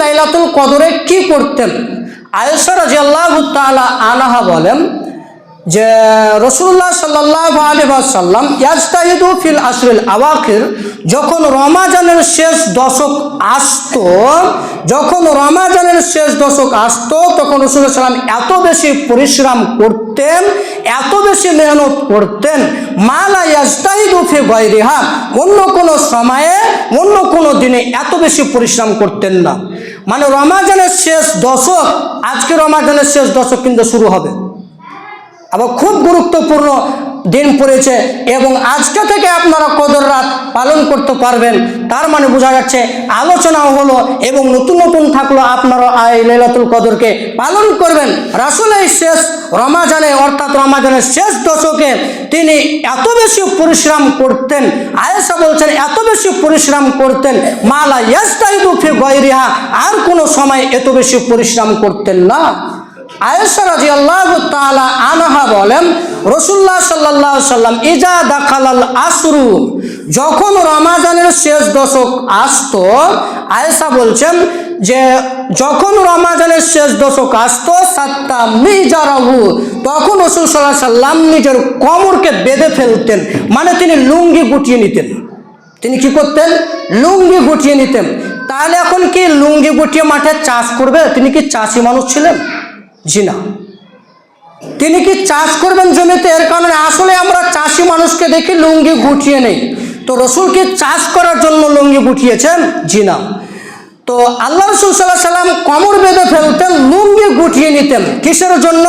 লাইলাতুল কদরে কি করতেন আয়েশা রাদিয়াল্লাহু তাআলা আনহা বলেন যে রসুল্লাহ সাল্লাহ আলিবাসাল্লাম ইয়াজতাহিদু ফিল আশরিল আওয়াকির যখন রমাজানের শেষ দশক আসতো, যখন রমাজানের শেষ দশক আসত, তখন রসুল্লাহ সাল্লাম এত বেশি পরিশ্রম করতেন, এত বেশি মেহনত করতেন মালা ইয়াজতাহিদু ফি গৈরিহা অন্য কোনো সময়ে, অন্য কোনো দিনে এত বেশি পরিশ্রম করতেন না। মানে রমাজানের শেষ দশক, আজকে রমাজানের শেষ দশক কিন্তু শুরু হবে। আবার খুব গুরুত্বপূর্ণ দিন পড়েছে এবং আজকে থেকে আপনারা কদর রাত পালন করতে পারবেন। তার মানে বোঝা যাচ্ছে আলোচনাও হলো এবং নতুন নতুন থাকল আপনারা এই লেলাতুল কদরকে পালন করবেন। রাসুল এই শেষ রমাজানে অর্থাৎ রমাজানের শেষ দশকে তিনি এত বেশি পরিশ্রম করতেন, আয়েশা বলছেন এত বেশি পরিশ্রম করতেন, মালা ইয়াস্তাইদু ফি গৈরিহা আর কোনো সময় এত বেশি পরিশ্রম করতেন না। আয়েশা রাদিয়াল্লাহু তাআলা আনহা বলেন রসুল্লাহ সাল্লাল্লাহু সাল্লাম ইজা দাখালাল আসরু যখন রমাজানের শেষ দশক আসতো, আয়েশা বলছেন যে, যখন রমাজানের শেষ দশক আসতো সাতটা মিজারাহু তখন রসুল সাল্লাহ সাল্লাম নিজের কোমরকে বেঁধে ফেলতেন মানে তিনি লুঙ্গি গুটিয়ে নিতেন। তিনি কি করতেন? লুঙ্গি গুটিয়ে নিতেন। তাহলে এখন কি লুঙ্গি গুটিয়ে মাঠে চাষ করবে? তিনি কি চাষি মানুষ ছিলেন? জি না তিনি কি চাষ করবেন জমিতে? এর কারণে আসলে আমরা চাষি মানুষকে দেখি লুঙ্গি গুটিয়ে নেই। তো রসুল কি চাষ করার জন্য লুঙ্গি গুটিয়েছেন? জি না তো আল্লাহ রসুল সাল্লাহ সাল্লাম কমর বেঁধে ফেলতেন, লুঙ্গি গুটিয়ে নিতেন। কিসের জন্য?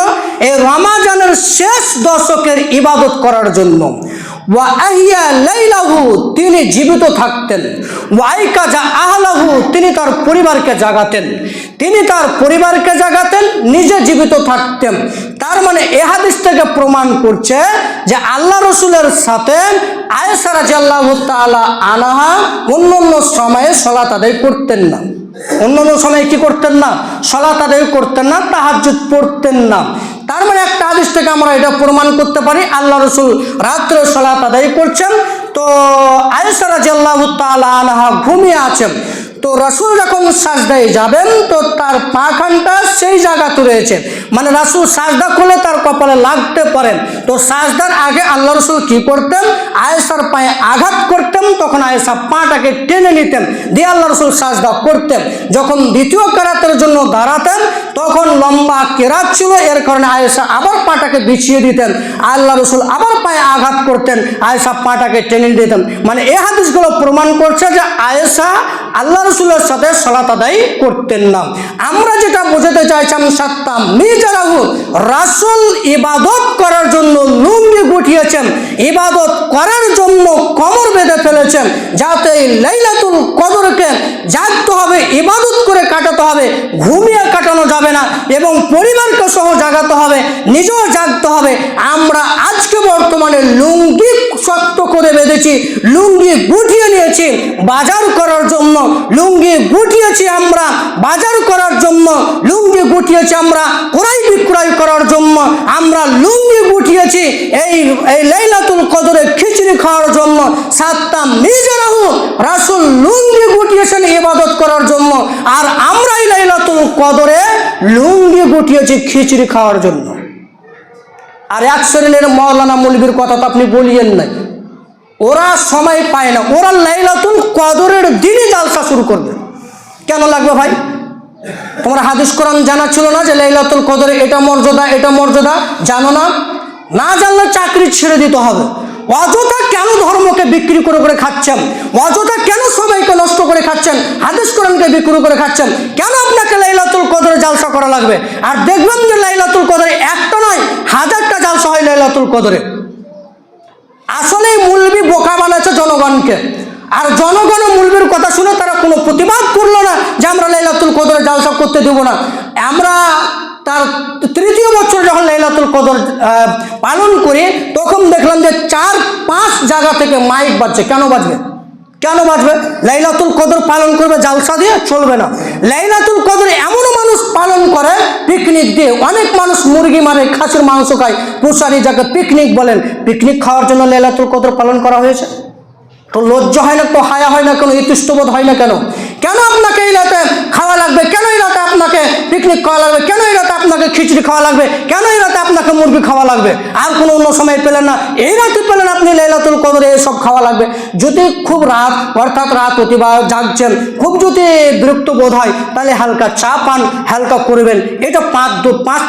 এই রমাজানের শেষ দশকের ইবাদত করার জন্য। লাইলাহু, তিনি জীবিত থাকতেন। ওয়াইকা যা আহলাহু, তিনি তার পরিবারকে জাগাতেন। তিনি তার পরিবারকে জাগাতেন, নিজে জীবিত থাকতেন। তার মানে এ হাদিস থেকে প্রমাণ করছে যে আল্লাহ রসুলের সাথে আয়েসা রাজিয়াল্লাহ তাআলা আনাহা অন্য অন্য সময়ে সলাত আদায় করতেন না। অন্য অন্য সময়ে কি করতেন না? সলাত আদায় করতেন না, তাহাজ্জুদ পড়তেন না। তার মানে একটা আদেশ থেকে আমরা এটা প্রমাণ করতে পারি, আল্লাহ রসুল রাত্রে সলাত আদায় করছেন। তো আয়েসা রাজিয়াল্লাহ তাআলা আনহা ঘুমিয়ে আছেন। তো রসুল যখন সাজদায় যাবেন, তো তার পাখানটা সেই জায়গাতে রয়েছে। মানে রাসুল সাজদা করলে তার কপালে লাগতে পারেন। তো সাজদার আগে আল্লাহ রসুল কি করতেন? আয়েসার পায়ে আঘাত করতেন তখন আয়েসা পাটাকে টেনে নিতেন, দিয়ে আল্লাহ রসুল সাজদা করতেন। যখন দ্বিতীয় কেরাতের জন্য দাঁড়াতেন, তখন লম্বা কেরাত ছিল, এর কারণে আয়েশা আবার পাটাকে বিছিয়ে দিতেন। আল্লাহ রসুল আবার পায়ে আঘাত করতেন, আয়েশা পাটাকে টেনে দিতেন মানে এ হাদিসগুলো প্রমাণ করছে যে আয়েসা আল্লাহ রসুলের সাথে সলাত আদায় করতেন না। আমরা যেটা বোঝাতে চাইছিলাম সাত্তাম মিজারাহু রাসুল ইবাদত করার জন্য লুঙ্গি গুটিয়েছেন, ইবাদত করার জন্য কমর বেঁধে ফেলেছেন, যাতে লাইলাতুল কদরকে জাগতে হবে, ইবাদত হবে, ঘুমিয়ে কাটানো যাবে না এবং পরিবারকে সহ জাগাতে হবে, নিজেও জাগতে হবে। আমরা আজকে বর্তমানে লুঙ্গি শক্ত করে বেঁধেছি, লুঙ্গি গুটিয়ে নিয়েছি বাজার করার জন্য। লুঙ্গি গুটিয়েছি আমরা বাজার করার জন্য। লুঙ্গি গুটিয়েছি আমরা ক্রয় বিক্রয় করার জন্য। আমরা লুঙ্গি গুটিয়েছি এই এই লাইলাতুল কদরে খিচড়ি খাওয়ার জন্য। সাতটা নিজেরাহু রাসুল লুঙ্গি গুটিয়েছেন ইবাদত করার জন্য। আর লাইলাতুল কদরে লুঙ্গি খিচড়ি খাওয়ার জন্য। আর এক শ্রেণির মৌলানা কথা তো আপনি বলিয়েন নাই। ওরা সময় পায় না। ওরা লাইলাতুল কদরের দিনই জালসা শুরু করবে। কেন লাগবে ভাই? তোমার হাদিস কোরআন জানা ছিল না যে লাইলাতুল কদরে এটা মর্যাদা এটা মর্যাদা? জানো না? না জানলে চাকরি ছেড়ে দিতে হবে। অযথা কেন ধর্মকে বিক্রি করে করে খাচ্ছেন? অযথা কেন সবাইকে নষ্ট করে খাচ্ছেন? বিক্রি করে খাচ্ছেন, কেন আপনাকে লাইলাতুল কদরে জালসা করা লাগবে? আর দেখবেন যে লাইলাতুল কদরে একটা নয়, হাজারটা জালসা হয় লাইলাতুল কদরে। আসলেই মুলবি বোকা বানাচ্ছে জনগণকে। আর জনগণ মুলবির কথা শুনে তারা কোনো প্রতিবাদ করল না যে আমরা লাইলাতুল কদরে জালসা করতে দেবো না। আমরা তার তৃতীয় বছর যখন লাইলাতুল কদর পালন করি, তখন দেখলাম যে চার পাঁচ জায়গা থেকে মাইক বাজছে। কেন বাজবে? কেন বাঁচবে? লাইলাতুল কদর পালন করবে, জালসা দিয়ে চলবে না। লাইলাতুল কদর এমনও মানুষ পালন করে পিকনিক দিয়ে। অনেক মানুষ মুরগি মারে, খাসির মাংস খায় পুষারি যাকে পিকনিক বলেন। পিকনিক খাওয়ার জন্য লেলাতুল কদর পালন করা হয়েছে। তো লজ্জা হয় না, তো হায়া হয় না কেন, ইতুষ্টবোধ হয় না কেন? কেন আপনাকে এই রাতে খাওয়া লাগবে? কেন এই রাতে আপনাকে পিকনিক খাওয়া লাগবে? কেন এই রাতে খিচুড়ি খাওয়া লাগবে? কেন এই রাতে আপনাকে মুরগি খাওয়া লাগবে? আর কোনো অন্য সময় পেলেন না। এই রাতে পেলেন আপনি লাইলাতুল কদরে এসব খাওয়া লাগবে। যদি খুব রাত, অর্থাৎ রাত অতিবা জাগছেন, খুব যদি বিরক্ত বোধ হয়, তাহলে হালকা চা পান, হালকা করবেন। এটা পাঁচ দু পাঁচ,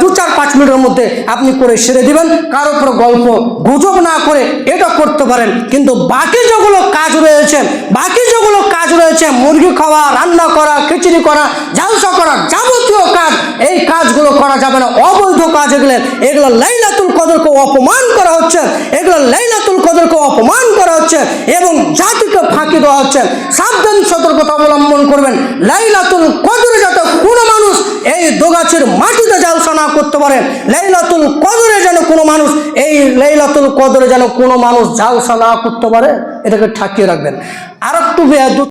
দু চার, পাঁচ মিনিটের মধ্যে আপনি করে সেরে দিবেন। কারোর উপর গল্প, গুজব না করে এটা করতে পারেন। কিন্তু বাকি যেগুলো কাজ রয়েছে, বাকি যেগুলো কাজ রয়েছে, মুরগি খাওয়া, রান্না করা, খিচুড়ি করা, ঝালসা করা যাবতীয় কাজ, এই কাজগুলো করা যাবে না। অবৈধ কাজ এগুলো এগুলো লাইলাতুল কদরকে অপমান করা হচ্ছে, এগুলো লাইলাতুল কদরকে অপমান করা হচ্ছে এবং জাতিকে ফাঁকি দেওয়া হচ্ছে। সাবধান, সতর্কতা অবলম্বন করবেন। লাইলাতুল কদরে যাতে কোনো মানুষ এই দোগাছের মাটিতে জালসা না করতে পারে। লাইলাতুল কদরে যেন কোনো মানুষ, এই লাইলাতুল কদরে যেন কোনো মানুষ জালসা না করতে পারে, এটাকে ঠাকিয়ে রাখবেন। আর একটু